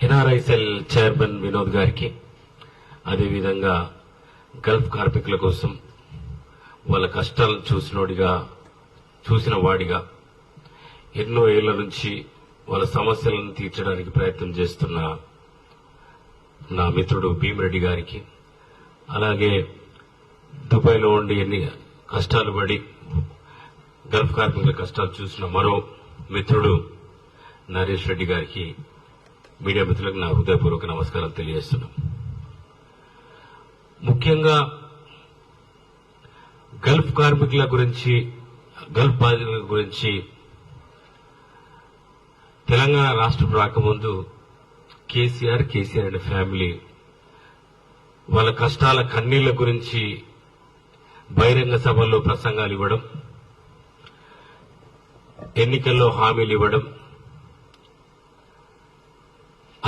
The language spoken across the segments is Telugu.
ఎన్ఆర్ఐసెల్ చైర్మన్ వినోద్ గారికి అదేవిధంగా గల్ఫ్ కార్మికుల కోసం వాళ్ళ కష్టాలను చూసినోడిగా చూసిన వాడిగా ఎన్నో ఏళ్ళ నుంచి వాళ్ళ సమస్యలను తీర్చడానికి ప్రయత్నం చేస్తున్న నా మిత్రుడు భీమరెడ్డి గారికి అలాగే దుబాయ్లో ఉండి ఎన్ని కష్టాలు పడి గల్ఫ్ కార్మికుల కష్టాలు చూసిన మరో మిత్రుడు నరేష్ రెడ్డి గారికి మీడియా మిత్రులకు నా హృదయపూర్వక నమస్కారం తెలియజేస్తున్నాం. ముఖ్యంగా గల్ఫ్ కార్మికుల గురించి గల్ఫ్ బాధితుల గురించి తెలంగాణ రాష్ట్రం రాకముందు కేసీఆర్ కేసీఆర్ అండ్ ఫ్యామిలీ వాళ్ళ కష్టాల కన్నీళ్ళ గురించి బహిరంగ సభల్లో ప్రసంగాలు ఇవ్వడం ఎన్నికల్లో హామీలు ఇవ్వడం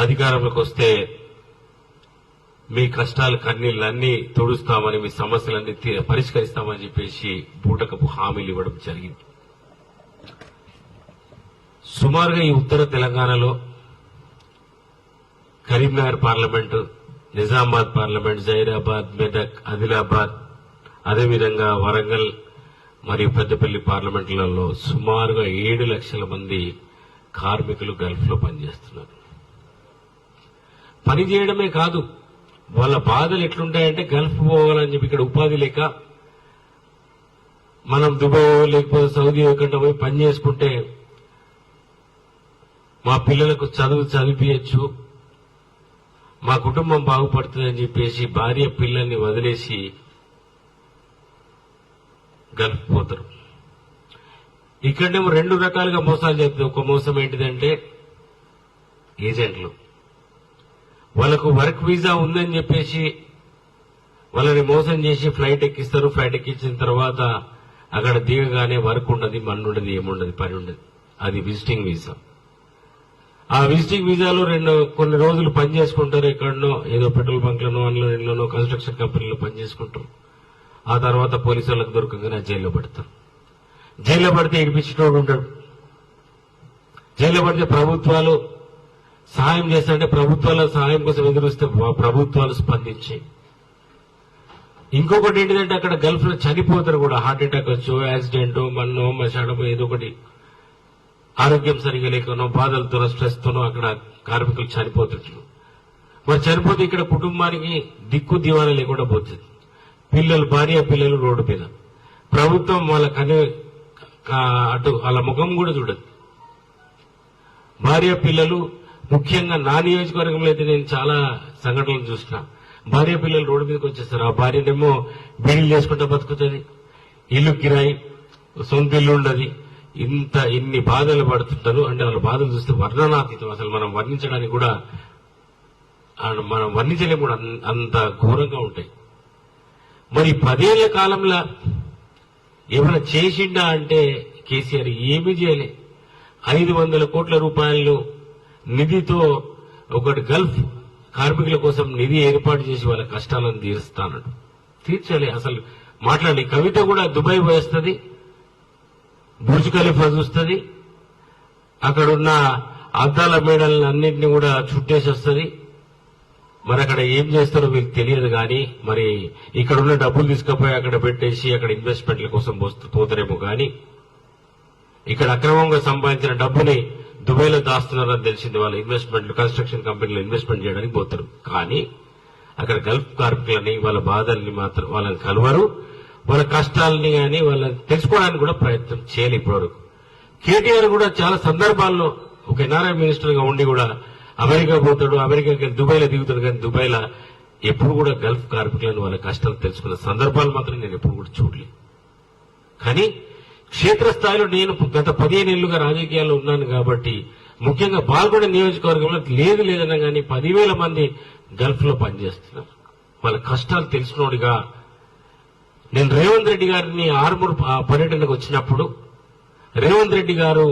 అధికారంలోకి వస్తే మీ కష్టాలు కన్నీళ్ళన్నీ తుడుస్తామని మీ సమస్యలన్నీ తీ- పరిష్కరిస్తామని చెప్పేసి బూటకపు హామీలు ఇవ్వడం జరిగింది. సుమారుగా ఈ ఉత్తర తెలంగాణలో కరీంనగర్ పార్లమెంటు నిజామాబాద్ పార్లమెంట్ జైరాబాద్ మెదక్ ఆదిలాబాద్ అదేవిధంగా వరంగల్ మరియు పెద్దపల్లి పార్లమెంట్లలో సుమారుగా ఏడు లక్షల మంది కార్మికులు గల్ఫ్లో పనిచేస్తున్నారు. పని చేయడమే కాదు వాళ్ళ బాధలు ఎట్లుంటాయంటే గల్ఫ్ పోవాలని చెప్పి ఇక్కడ ఉపాధి లేక మనం దుబాయ్ లేకపోతే సౌదీ ఎక్కడ పోయి పని చేసుకుంటే మా పిల్లలకు చదువు చదివించచ్చు మా కుటుంబం బాగుపడుతుందని చెప్పేసి భార్య పిల్లల్ని వదిలేసి గల్ఫ్ పోతారు. ఇక్కడేమో రెండు రకాలుగా మోసాలు చేస్తుంది ఒక మోసం ఏంటిదంటే ఏజెంట్లు. వాళ్ళకు వర్క్ వీసా ఉందని చెప్పేసి వాళ్ళని మోసం చేసి ఫ్లైట్ ఎక్కిస్తారు. ఫ్లైట్ ఎక్కించిన తర్వాత అక్కడ దిగగానే వర్క్ ఉండదు మన్నుండదు ఏముండదు పని ఉండదు. అది విజిటింగ్ వీసా. ఆ విజిటింగ్ వీసాలో రెండు కొన్ని రోజులు పని చేసుకుంటారు ఎక్కడనో ఏదో పెట్రోల్ బంక్లనో అన్లో ఇంట్లోనో కన్స్ట్రక్షన్ కంపెనీలో పని చేసుకుంటారు. ఆ తర్వాత పోలీసు వాళ్ళకి దొరకగానే జైల్లో పడతారు. జైల్లో పడితే ఇడిపించినోడు ఉంటాడు. జైల్లో పడితే ప్రభుత్వాలు సహాయం చేస్తారంటే ప్రభుత్వాల సహాయం కోసం ఎదురుస్తే ప్రభుత్వాలు స్పందించాయి ఇంకొకటి ఏంటిదంటే అక్కడ గల్ఫ్లో చనిపోతారు కూడా హార్ట్ అటాక్ వచ్చు యాక్సిడెంట్ మన్నో మషాడమో ఏదో ఒకటి. ఆరోగ్యం సరిగా లేకనో బాధలతోనో స్ట్రెస్ తోనో అక్కడ కార్మికులు చనిపోతుంటారు. మరి చనిపోతే ఇక్కడ కుటుంబానికి దిక్కు దివాణం లేకుండా పోతుంది. పిల్లలు భార్య పిల్లలు రోడ్డు మీద. ప్రభుత్వం వాళ్ళ కని అటు వాళ్ళ ముఖం కూడా చూడదు. భార్య పిల్లలు ముఖ్యంగా నా నియోజకవర్గంలో అయితే నేను చాలా సంఘటనలు చూసిన భార్య పిల్లలు రోడ్డు మీదకి వచ్చేస్తారు. ఆ భార్యనేమో బీడీలు చేసుకుంటా బతుకుతుంది. ఇల్లు కిరాయి సొంత ఇల్లు ఉండదు. ఇంత ఇన్ని బాధలు పడుతుంటారు అంటే వాళ్ళ బాధలు చూస్తే వర్ణనాతీతం. అసలు మనం వర్ణించడానికి కూడా మనం వర్ణించలేము కూడా అంత ఘోరంగా ఉంటాయి. మరి పదేళ్ళ కాలంలో ఏమైనా చేసిండా అంటే కేసీఆర్ ఏమీ చేయలే. ఐదు వందల కోట్ల రూపాయలు నిధితో ఒకటి గల్ఫ్ కార్మికుల కోసం నిధి ఏర్పాటు చేసి వాళ్ళ కష్టాలను తీరుస్తానడు. తీర్చాలి అసలు మాట్లాడి కవిత కూడా దుబాయ్ పోయేస్తుంది బుర్జ్ ఖలీఫా చూస్తుంది అక్కడున్న అద్దాల మేడలను అన్నింటినీ కూడా చుట్టేసి వస్తుంది మరి అక్కడ ఏం చేస్తారో మీకు తెలియదు కానీ మరి ఇక్కడ ఉన్న డబ్బులు తీసుకుపోయి అక్కడ పెట్టేసి అక్కడ ఇన్వెస్ట్మెంట్ల కోసం పోస్తూ- పోతారేమో కానీ ఇక్కడ అక్రమంగా సంపాదించిన డబ్బుని దుబాయ్లో దాస్తున్నారని తెలిసింది వాళ్ళ ఇన్వెస్ట్మెంట్లు కన్స్ట్రక్షన్ కంపెనీలో ఇన్వెస్ట్మెంట్ చేయడానికి పోతారు. కానీ అక్కడ గల్ఫ్ కార్మికులని వాళ్ళ బాధల్ని మాత్రం వాళ్ళని కలవరు. వాళ్ళ కష్టాలని కానీ వాళ్ళని తెలుసుకోవడానికి కూడా ప్రయత్నం చేయాలి ఇప్పటివరకు. కేటీఆర్ కూడా చాలా సందర్భాల్లో ఒక ఎన్ఆర్ఐ మినిస్టర్గా ఉండి కూడా అమెరికా పోతాడు అమెరికాకి దుబాయ్లో దిగుతాడు. కానీ దుబాయ్లో ఎప్పుడు కూడా గల్ఫ్ కార్మికులను వాళ్ళ కష్టాలు తెలుసుకున్న సందర్భాలు మాత్రం నేను ఎప్పుడు కూడా చూడలేదు. కానీ క్షేత్రస్థాయిలో నేను గత పదిహేను ఏళ్ళుగా రాజకీయాల్లో ఉన్నాను కాబట్టి ముఖ్యంగా పాల్గొనే నియోజకవర్గంలో లేదు లేదన్నా కానీ పదివేల మంది గల్ఫ్లో పనిచేస్తున్నారు. వాళ్ళ కష్టాలు తెలిసినోడిగా నేను రేవంత్ రెడ్డి గారిని ఆర్మూర్ పర్యటనకు వచ్చినప్పుడు రేవంత్ రెడ్డి గారు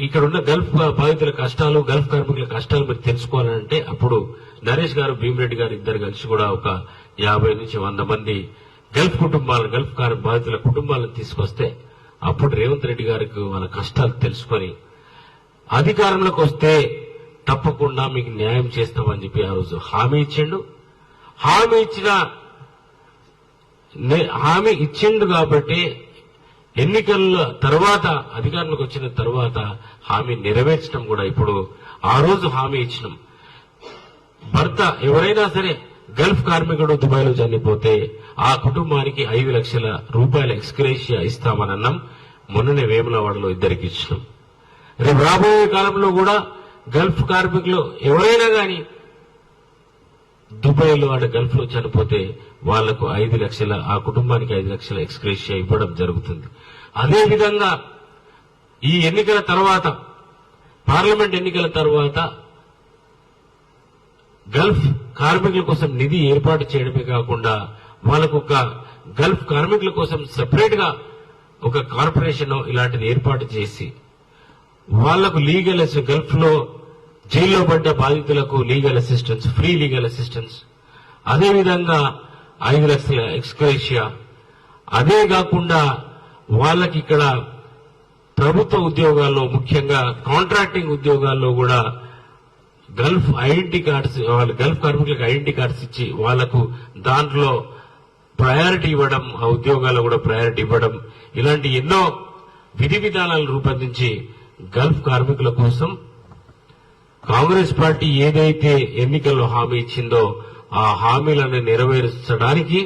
ఇక్కడ ఉన్న గల్ఫ్ బాధితుల కష్టాలు గల్ఫ్ కార్మికుల కష్టాలు మీరు తెలుసుకోవాలంటే అప్పుడు నరేష్ గారు భీమిరెడ్డి గారు ఇద్దరు కలిసి కూడా ఒక యాభై నుంచి వంద మంది గల్ఫ్ కుటుంబాలను గల్ఫ్ కారు బాధితుల కుటుంబాలను తీసుకొస్తే అప్పుడు రేవంత్ రెడ్డి గారికి వాళ్ళ కష్టాలు తెలుసుకొని అధికారంలోకి వస్తే తప్పకుండా మీకు న్యాయం చేస్తామని చెప్పి ఆ రోజు హామీ ఇచ్చిండు. హామీ ఇచ్చిన హామీ ఇచ్చిండు కాబట్టి ఎన్నికల తర్వాత అధికారంలోకి వచ్చిన తర్వాత హామీ నెరవేర్చడం కూడా ఇప్పుడు ఆ రోజు హామీ ఇచ్చినాం. భర్త ఎవరైనా సరే గల్ఫ్ కార్మికుడు దుబాయ్లో చనిపోతే ఆ కుటుంబానికి ఐదు లక్షల రూపాయల ఎక్స్క్రేషియా ఇస్తామని అన్నాం మొన్ననే వేములవాడలో ఇద్దరికి ఇచ్చినాం. రేపు రాబోయే కాలంలో కూడా గల్ఫ్ కార్మికులు ఎవరైనా గాని దుబాయ్లో ఆడ గల్ఫ్లో చనిపోతే వాళ్ళకు ఐదు లక్షల ఆ కుటుంబానికి ఐదు లక్షల ఎక్స్క్రేషియా ఇవ్వడం జరుగుతుంది. అదేవిధంగా ఈ ఎన్నికల తర్వాత పార్లమెంట్ ఎన్నికల తర్వాత గల్ఫ్ కార్మికుల కోసం నిధి ఏర్పాటు చేయడమే కాకుండా వాళ్ళకు ఒక గల్ఫ్ కార్మికుల కోసం సెపరేట్గా ఒక కార్పొరేషన్ ఇలాంటిది ఏర్పాటు చేసి వాళ్ళకు లీగల్ గల్ఫ్లో జైల్లో పడ్డ బాధితులకు legal assistance free legal assistance అదేవిధంగా ఐదు లక్షల ఎక్స్క్రేషియా అదే కాకుండా వాళ్ళకి ఇక్కడ ప్రభుత్వ ఉద్యోగాల్లో ముఖ్యంగా కాంట్రాక్టింగ్ ఉద్యోగాల్లో కూడా గల్ఫ్ ఐడెంటిటీ కార్డ్స్ వాళ్ళ గల్ఫ్ కార్మికులకు ఐడెంటిటీ కార్డ్స్ ఇచ్చి వాళ్ళకు దాంట్లో ప్రయారిటీ ఇవ్వడం ఆ ఉద్యోగాల్లో కూడా ప్రయారిటీ ఇవ్వడం ఇలాంటి ఎన్నో విధి విధానాలు రూపొందించి గల్ఫ్ కార్మికుల కోసం కాంగ్రెస్ పార్టీ ఏదైతే ఎన్నికల్లో హామీ ఇచ్చిందో ఆ హామీలను నెరవేర్చడానికి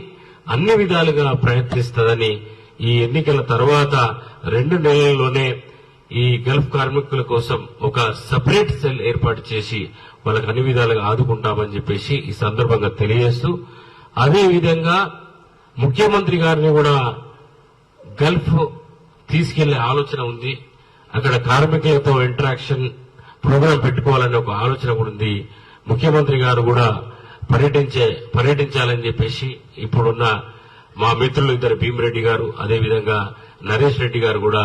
అన్ని విధాలుగా ప్రయత్నిస్తుందని ఈ ఎన్నికల తర్వాత రెండు నెలల్లోనే ఈ గల్ఫ్ కార్మికుల కోసం ఒక సపరేట్ సెల్ ఏర్పాటు చేసి వాళ్ళకి అన్ని విధాలుగా ఆదుకుంటామని చెప్పేసి ఈ సందర్భంగా తెలియజేస్తూ అదే విధంగా ముఖ్యమంత్రి గారిని కూడా గల్ఫ్ తీసుకెళ్ళే ఆలోచన ఉంది. అక్కడ కార్మికులతో ఇంటరాక్షన్ ప్రోగ్రాం పెట్టుకోవాలనే ఒక ఆలోచన కూడా ఉంది. ముఖ్యమంత్రి గారు కూడా పర్యటించే పర్యటించాలని చెప్పేసి ఇప్పుడున్న మా మిత్రులు ఇద్దరు భీమిరెడ్డి గారు అదేవిధంగా నరేష్ రెడ్డి గారు కూడా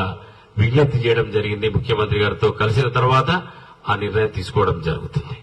విజ్ఞప్తి చేయడం జరిగింది ముఖ్యమంత్రి గారితో కలిసిన తర్వాత ఆ నిర్ణయం తీసుకోవడం జరుగుతుంది.